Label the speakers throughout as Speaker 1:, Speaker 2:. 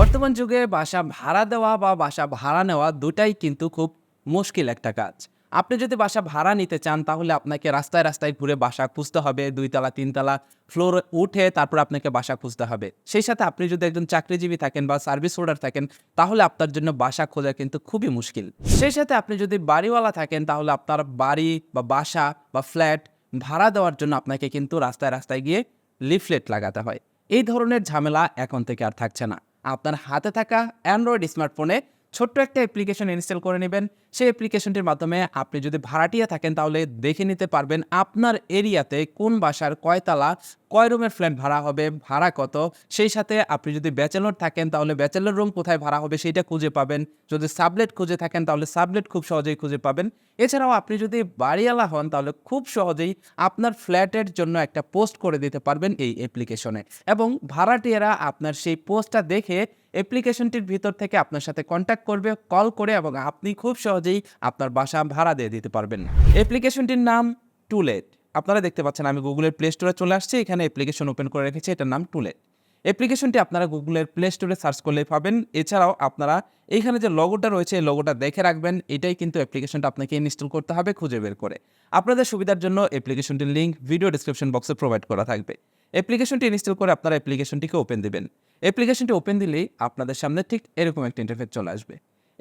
Speaker 1: বর্তমান যুগে বাসা ভাড়া দেওয়া বা বাসা ভাড়া নেওয়া দুটাই কিন্তু খুব মুশকিল একটা কাজ। আপনি যদি বাসা ভাড়া নিতে চান, তাহলে আপনাকে রাস্তায় রাস্তায় ঘুরে বাসা খুঁজতে হবে, দুইতলা, তিনতলা ফ্লোর উঠে তারপর আপনাকে বাসা খুঁজতে হবে। সেই সাথে আপনি যদি একজন চাকরিজীবী থাকেন বা সার্ভিস হোল্ডার থাকেন, তাহলে আপনার জন্য বাসা খোঁজা কিন্তু খুবই মুশকিল। সেই সাথে আপনি যদি বাড়িওয়ালা থাকেন, তাহলে আপনার বাড়ি বা বাসা বা ফ্ল্যাট ভাড়া দেওয়ার জন্য আপনাকে কিন্তু রাস্তায় রাস্তায় গিয়ে লিফলেট লাগাতে হয়। এই ধরনের ঝামেলা এখন থেকে আর থাকছে না। আপনার হাতে থাকা অ্যান্ড্রয়েড স্মার্টফোনে ছোট্ট একটা অ্যাপ্লিকেশন ইনস্টল করে নেবেন। সেই অ্যাপ্লিকেশনটির মাধ্যমে আপনি যদি ভাড়াটিয়া থাকেন, তাহলে দেখে নিতে পারবেন আপনার এরিয়াতে কোন বাসার কয়তলা কয় রুমের ফ্ল্যাট ভাড়া হবে, ভাড়া কত। সেই সাথে আপনি যদি ব্যাচেলর থাকেন, তাহলে ব্যাচেলর রুম কোথায় ভাড়া হবে সেইটা খুঁজে পাবেন। যদি সাবলেট খুঁজে থাকেন, তাহলে সাবলেট খুব সহজেই খুঁজে পাবেন। এছাড়াও আপনি যদি বাড়িওয়ালা হন, তাহলে খুব সহজেই আপনার ফ্ল্যাটের জন্য একটা পোস্ট করে দিতে পারবেন এই অ্যাপ্লিকেশনে এবং ভাড়াটিয়ারা আপনার সেই পোস্টটা দেখে অ্যাপ্লিকেশনটির ভিতর থেকে আপনার সাথে কন্ট্যাক্ট করবে কল করে এবং আপনি খুব সহজেই আপনার বাসা ভাড়া দিয়ে দিতে পারবেন। অ্যাপ্লিকেশনটির নাম টুলেট। আপনারা দেখতে পাচ্ছেন আমি গুগলের প্লে স্টোরে চলে আসছি, এখানে অ্যাপ্লিকেশন ওপেন করে রেখেছি, এটার নাম টুলেট। অ্যাপ্লিকেশনটি আপনারা গুগলের প্লে স্টোরে সার্চ করলে পাবেন। এছাড়াও আপনারা এইখানে যে লগোটা রয়েছে, এই লগোটা দেখে রাখবেন, এটাই কিন্তু অ্যাপ্লিকেশনটা আপনাকে ইনস্টল করতে হবে খুঁজে বের করে। আপনাদের সুবিধার জন্য অ্যাপ্লিকেশনটির লিঙ্ক ভিডিও ডিসক্রিপশন বক্সে প্রোভাইড করা থাকবে। অ্যাপ্লিকেশনটি ইনস্টল করে আপনারা অ্যাপ্লিকেশনটিকে ওপেন দিবেন। অ্যাপ্লিকেশনটি ওপেন দিলেই আপনাদের সামনে ঠিক এরকম একটা ইন্টারফেস চলে আসবে।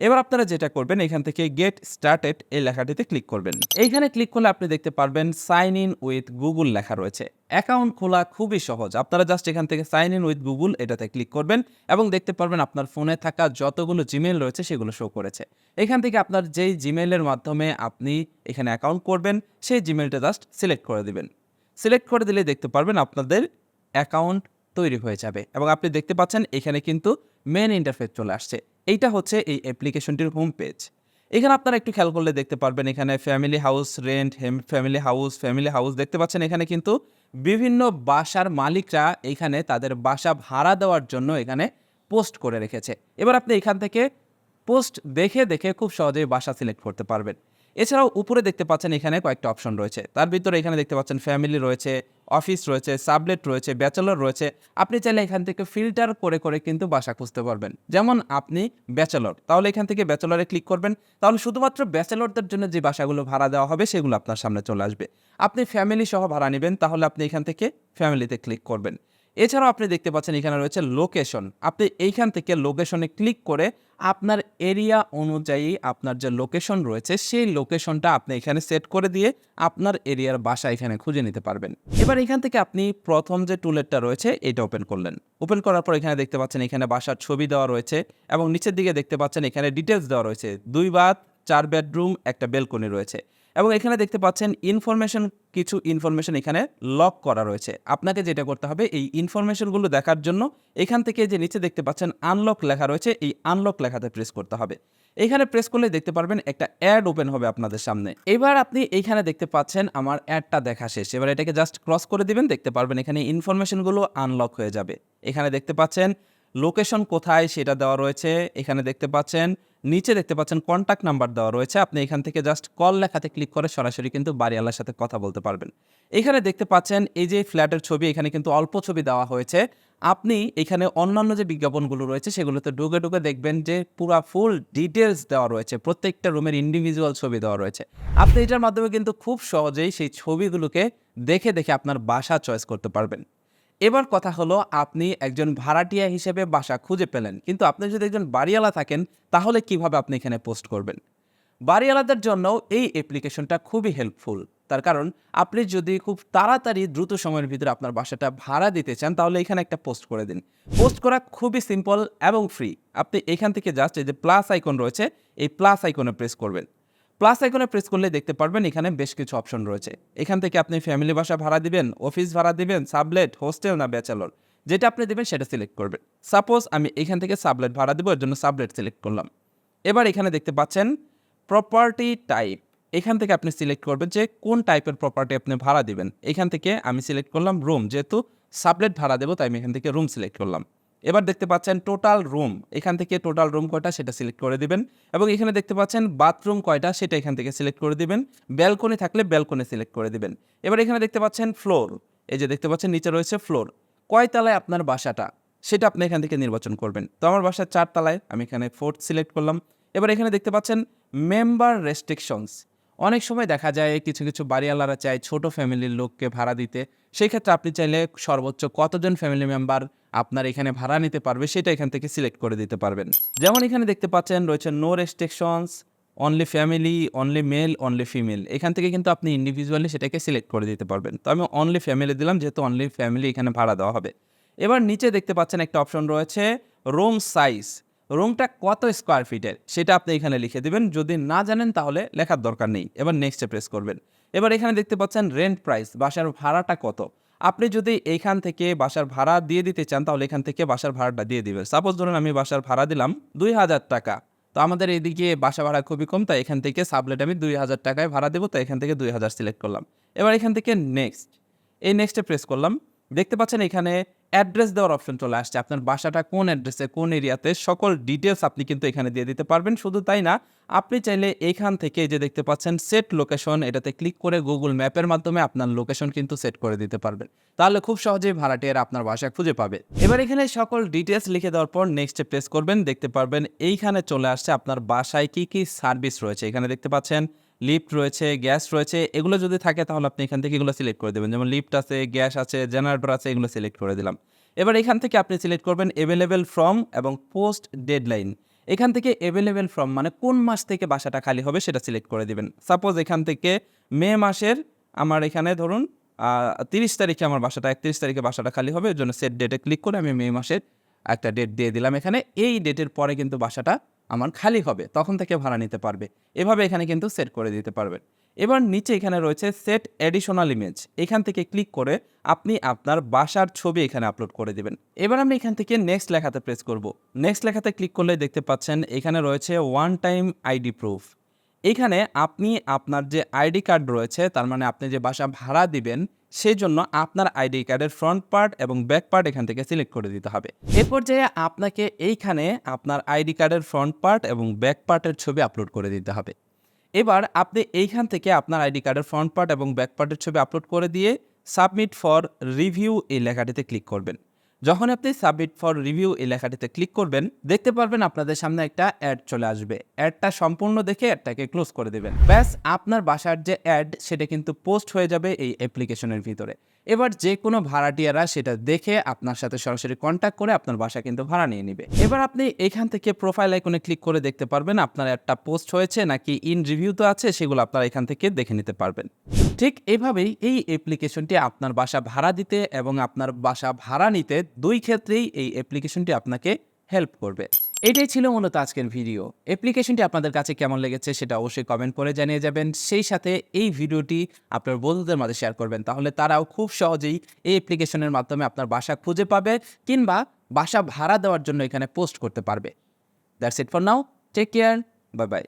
Speaker 1: এবার আপনারা যেটা করবেন, এখান থেকে গেট স্টার্টেড এই লেখাটিতে ক্লিক করবেন। এইখানে ক্লিক করলে আপনি দেখতে পারবেন সাইন ইন উইথ গুগল লেখা রয়েছে। অ্যাকাউন্ট খোলা খুবই সহজ। আপনারা জাস্ট এখান থেকে সাইন ইন উইথ গুগল এটাতে ক্লিক করবেন এবং দেখতে পারবেন আপনার ফোনে থাকা যতগুলো জিমেল রয়েছে সেগুলো শো করেছে। এখান থেকে আপনার যেই জিমেলের মাধ্যমে আপনি এখানে অ্যাকাউন্ট করবেন, সেই জিমেলটা জাস্ট সিলেক্ট করে দিবেন। সিলেক্ট করে দিলে দেখতে পারবেন আপনাদের অ্যাকাউন্ট তৈরি হয়ে যাবে এবং আপনি দেখতে পাচ্ছেন এখানে কিন্তু মেন ইন্টারফেস চলে আসছে। এইটা হচ্ছে এই অ্যাপ্লিকেশনটির হোম পেজ এখানে আপনারা একটু খেয়াল করলে দেখতে পারবেন, এখানে ফ্যামিলি হাউস রেন্ট হেম ফ্যামিলি হাউস ফ্যামিলি হাউস দেখতে পাচ্ছেন। এখানে কিন্তু বিভিন্ন বাসার মালিকরা এখানে তাদের বাসা ভাড়া দেওয়ার জন্য এখানে পোস্ট করে রেখেছে। এবার আপনি এখান থেকে পোস্ট দেখে দেখে খুব সহজেই বাসা সিলেক্ট করতে পারবেন। এছাড়াও উপরে দেখতে পাচ্ছেন এখানে কয়েকটা অপশন রয়েছে। তার ভিতরে এখানে দেখতে পাচ্ছেন ফ্যামিলি রয়েছে অফিস রয়েছে সাবলেট রয়েছে ব্যাচেলর রয়েছে, আপনি চাইলে এখান থেকে ফিল্টার করে করে কিন্তু বাসা খুঁজতে পারবেন। যেমন আপনি ব্যাচেলর তাহলে এখান থেকে ব্যাচেলরে ক্লিক করবেন, তাহলে শুধুমাত্র ব্যাচেলরদের জন্য যে বাসাগুলো ভাড়া দেওয়া হবে, সেগুলো আপনার সামনে চলে আসবে। আপনি ফ্যামিলি সহ ভাড়া নেবেন, তাহলে আপনি এখান থেকে ফ্যামিলিতে ক্লিক করবেন। এছাড়াও আপনি দেখতে পাচ্ছেন এখানে রয়েছে লোকেশন আপনি এইখান থেকে লোকেশনে ক্লিক করে আপনার এরিয়া অনুযায়ী আপনার যে লোকেশন রয়েছে, সেই লোকেশনটা আপনি এখানে সেট করে দিয়ে আপনার এরিয়ার বাসা এখানে খুঁজে নিতে পারবেন। এবার এখান থেকে আপনি প্রথম যে টুলেটটা রয়েছে, এটা ওপেন করলেন। ওপেন করার পর এখানে দেখতে পাচ্ছেন এখানে বাসার ছবি দেওয়া রয়েছে এবং নিচের দিকে দেখতে পাচ্ছেন এখানে ডিটেলস দেওয়া রয়েছে। দুই বাথ চার বেডরুম একটা বেলকনি রয়েছে। এবং এখানে দেখতে পাচ্ছেন ইনফরমেশন কিছু ইনফরমেশন এখানে লক করা রয়েছে। আপনাকে যেটা করতে হবে, এই ইনফরমেশনগুলো দেখার জন্য এখান থেকে যে নিচে দেখতে পাচ্ছেন আনলক লেখা রয়েছে, এই আনলক লেখাতে প্রেস করতে হবে। এখানে প্রেস করলে দেখতে পারবেন একটা অ্যাড ওপেন হবে আপনাদের সামনে। এবার আপনি এইখানে দেখতে পাচ্ছেন আমার অ্যাডটা দেখা শেষ। এবার এটাকে জাস্ট ক্রস করে দিবেন, দেখতে পারবেন এখানে ইনফরমেশনগুলো আনলক হয়ে যাবে। এখানে দেখতে পাচ্ছেন লোকেশন কোথায় সেটা দেওয়া রয়েছে, এখানে দেখতে পাচ্ছেন, নিচে দেখতে পাচ্ছেন কন্ট্যাক্ট নাম্বার দেওয়া রয়েছে, আপনি এখান থেকে জাস্ট কল লেখাতে ক্লিক করে সরাসরি কিন্তু বাড়িওয়ালার সাথে কথা বলতে পারবেন। এখানে দেখতে পাচ্ছেন, এই যে ফ্ল্যাটের ছবি, এখানে কিন্তু অল্প ছবি দেওয়া হয়েছে, আপনি এখানে অন্যান্য যে বিজ্ঞাপনগুলো রয়েছে, সেগুলোতে ঢুকে ঢুকে দেখবেন যে পুরা ফুল ডিটেলস দেওয়া রয়েছে, প্রত্যেকটা রুমের ইন্ডিভিজুয়াল ছবি দেওয়া রয়েছে। আপনি এটার মাধ্যমে কিন্তু খুব সহজেই সেই ছবিগুলোকে দেখে দেখে আপনার বাসা চয়েস করতে পারবেন। এবার কথা হলো আপনি একজন ভাড়াটিয়া হিসেবে বাসা খুঁজে পেলেন। কিন্তু আপনি যদি একজন বাড়িওয়ালা থাকেন, তাহলে কীভাবে আপনি এখানে পোস্ট করবেন? বাড়িওয়ালাদের জন্য এই অ্যাপ্লিকেশনটা খুবই হেল্পফুল। তার কারণ, আপনি যদি খুব তাড়াতাড়ি দ্রুত সময়ের ভিতরে আপনার বাসাটা ভাড়া দিতে চান, তাহলে এখানে একটা পোস্ট করে দিন। পোস্ট করা খুবই সিম্পল এবং ফ্রি। আপনি এখান থেকে জাস্ট এই যে প্লাস আইকন রয়েছে, এই প্লাস আইকনে প্রেস করবেন। প্লাস আইকনে প্রেস করলে দেখতে পারবেন এখানে বেশ কিছু অপশন রয়েছে। এখান থেকে আপনি ফ্যামিলি বাসা ভাড়া দিবেন অফিস ভাড়া দিবেন সাবলেট হোস্টেল না ব্যাচেলর যেটা আপনি দেবেন সেটা সিলেক্ট করবেন। সাপোজ আমি এখান থেকে সাবলেট ভাড়া দেবো, এর জন্য সাবলেট সিলেক্ট করলাম। এবার এখানে দেখতে পাচ্ছেন প্রপার্টি টাইপ এখান থেকে আপনি সিলেক্ট করবেন যে কোন টাইপের প্রপার্টি আপনি ভাড়া দিবেন। এখান থেকে আমি সিলেক্ট করলাম রুম যেহেতু সাবলেট ভাড়া দেবো, তাই আমি এখান থেকে রুম সিলেক্ট করলাম। এবার দেখতে পাচ্ছেন টোটাল রুম এখান থেকে টোটাল রুম কয়টা সেটা সিলেক্ট করে দিবেন। এবং এখানে দেখতে পাচ্ছেন বাথরুম কয়টা সেটা এখান থেকে সিলেক্ট করে দিবেন। ব্যালকনি থাকলে ব্যালকনি সিলেক্ট করে দিবেন। এবার এখানে দেখতে পাচ্ছেন ফ্লোর এই যে দেখতে পাচ্ছেন নিচে রয়েছে ফ্লোর কয় তলায় আপনার বাসাটা? সেটা আপনি এখান থেকে নির্বাচন করবেন। তো আমার বাসার চারতলায় আমি এখানে ফোর্থ সিলেক্ট করলাম। এবার এখানে দেখতে পাচ্ছেন মেম্বার রেস্ট্রিকশনস অনেক সময় দেখা যায় কিছু কিছু বাড়িওয়ালারা চায় ছোট ফ্যামিলির লোককে ভাড়া দিতে। সেই ক্ষেত্রে আপনি চাইলে সর্বোচ্চ কতজন ফ্যামিলি মেম্বার আপনার এখানে ভাড়া নিতে পারবে সেটা এখান থেকে সিলেক্ট করে দিতে পারবেন। যেমন এখানে দেখতে পাচ্ছেন রয়েছে no restrictions, only family, only male, only female. এখান থেকে কিন্তু আপনি ইন্ডিভিজুয়ালি সেটাকে সিলেক্ট করে দিতে পারবেন। তো আমি অনলি ফ্যামিলি দিলাম, যেহেতু অনলি ফ্যামিলি এখানে ভাড়া দেওয়া হবে। এবার নিচে দেখতে পাচ্ছেন একটা অপশন রয়েছে, রুম সাইজ। রুমটা কত স্কোয়ার ফিটের সেটা আপনি এখানে লিখে দেবেন। যদি না জানেন, তাহলে লেখার দরকার নেই। এবার নেক্সটে প্রেস করবেন। এবার এখানে দেখতে পাচ্ছেন রেন্ট প্রাইস বাসার ভাড়াটা কত? আপনি যদি এইখান থেকে বাসার ভাড়া দিয়ে দিতে চান, তাহলে এখান থেকে বাসার ভাড়াটা দিয়ে দিবেন। সাপোজ ধরুন আমি বাসার ভাড়া দিলাম দুই হাজার টাকা। তো আমাদের এদিকে বাসা ভাড়া খুবই কম, তাই এখান থেকে সাবলেট আমি দুই হাজার টাকায় ভাড়া দেবো, তাই এখান থেকে দুই হাজার সিলেক্ট করলাম। এবার এখান থেকে নেক্সট এই নেক্সটে প্রেস করলাম। দেখতে পাচ্ছেন এখানে অ্যাড্রেস দেওয়ার অপশন চলে আসছে। আপনার বাসাটা কোন অ্যাড্রেসে, কোন এরিয়াতে, সকল ডিটেলস আপনি কিন্তু এখানে দিয়ে দিতে পারবেন। শুধু তাই না, আপনি চাইলে এইখান থেকে যে দেখতে পাচ্ছেন সেট লোকেশন, এটাতে ক্লিক করে গুগল ম্যাপের মাধ্যমে আপনার লোকেশন কিন্তু সেট করে দিতে পারবেন। তাহলে খুব সহজেই ভাড়াটিয়ার আপনার বাসা খুঁজে পাবে। এবার এখানে সকল ডিটেলস লিখে দেওয়ার পর নেক্সটে প্রেস করবেন। দেখতে পারবেন এইখানে চলে আসছে আপনার বাসায় কি কি সার্ভিস রয়েছে। এখানে দেখতে পাচ্ছেন লিফট রয়েছে, গ্যাস রয়েছে, এগুলো যদি থাকে তাহলে আপনি এখান থেকে এগুলো সিলেক্ট করে দেবেন। যেমন লিফট আছে, গ্যাস আছে, জেনারেটর আছে, এগুলো সিলেক্ট করে দিলাম। এবার এখান থেকে আপনি সিলেক্ট করবেন অ্যাভেলেবেল ফ্রম এবং পোস্ট ডেডলাইন এখান থেকে অ্যাভেলেবেল ফ্রম মানে কোন মাস থেকে বাসাটা খালি হবে সেটা সিলেক্ট করে দিবেন। সাপোজ এখান থেকে মে মাসের আমার এখানে ধরুন তিরিশ তারিখে আমার বাসাটা, একত্রিশ তারিখে বাসাটা খালি হবে, এর জন্য সেট ডেটে ক্লিক করে আমি মে মাসের একটা ডেট দিয়ে দিলাম এখানে। এই ডেটের পরে কিন্তু বাসাটা আমার খালি হবে, তখন থেকে ভাড়া নিতে পারবে। এভাবে এখানে কিন্তু সেট করে দিতে পারবেন। এবার নিচে এখানে রয়েছে সেট অ্যাডিশনাল ইমেজ এখান থেকে ক্লিক করে আপনি আপনার বাসার ছবি এখানে আপলোড করে দেবেন। এবার আমি এখান থেকে নেক্সট লেখাতে প্রেস করব। নেক্সট লেখাতে ক্লিক করলে দেখতে পাচ্ছেন এখানে রয়েছে ওয়ান টাইম আইডি প্রুফ এখানে আপনি আপনার যে আইডি কার্ড রয়েছে, তার মানে আপনি যে বাসা ভাড়া দিবেন সেই জন্য আপনার আইডি কার্ডের ফ্রন্ট পার্ট এবং ব্যাক পার্ট এখান থেকে সিলেক্ট করে দিতে হবে। এ পর্যায়ে আপনাকে এইখানে আপনার আইডি কার্ডের ফ্রন্ট পার্ট এবং ব্যাক পার্টের ছবি আপলোড করে দিতে হবে। এবার আপনি এইখান থেকে আপনার আইডি কার্ডের ফ্রন্ট পার্ট এবং ব্যাক পার্টের ছবি আপলোড করে দিয়ে সাবমিট ফর রিভিউ এই লেখাটিতে ক্লিক করবেন। যখন আপনি সাবমিট ফর রিভিউ এই লেখাটিতে ক্লিক করবেন, দেখতে পারবেন আপনাদের সামনে একটা অ্যাড চলে আসবে। অ্যাডটা সম্পূর্ণ দেখে অ্যাডটাকে ক্লোজ করে দেবেন। ব্যাস, আপনার বাসার যে অ্যাড সেটা কিন্তু পোস্ট হয়ে যাবে এই অ্যাপ্লিকেশনের ভিতরে। এবার যে কোনো ভাড়াটিয়ারা সেটা দেখে আপনার সাথে সরাসরি কন্ট্যাক্ট করে আপনার বাসা কিন্তু ভাড়া নিয়ে নেবে। এবার আপনি এখান থেকে প্রোফাইল আইকনে ক্লিক করে দেখতে পারবেন আপনার অ্যাডটা পোস্ট হয়েছে নাকি ইন রিভিউ তো আছে, সেগুলো আপনারা এখান থেকে দেখে নিতে পারবেন। ঠিক এভাবেই এই অ্যাপ্লিকেশনটি আপনার বাসা ভাড়া দিতে এবং আপনার বাসা ভাড়া নিতে দুই ক্ষেত্রেই এই অ্যাপ্লিকেশনটি আপনাকে হেল্প করবে। এটাই ছিল মূলত আজকের ভিডিও অ্যাপ্লিকেশনটি আপনাদের কাছে কেমন লেগেছে সেটা অবশ্যই কমেন্ট করে জানিয়ে যাবেন। সেই সাথে এই ভিডিওটি আপনার বন্ধুদের মাঝে শেয়ার করবেন। তাহলে তারাও খুব সহজেই এই অ্যাপ্লিকেশনের মাধ্যমে আপনার বাসা খুঁজে পাবে কিংবা বাসা ভাড়া দেওয়ার জন্য এখানে পোস্ট করতে পারবে। That's it for now take care bye bye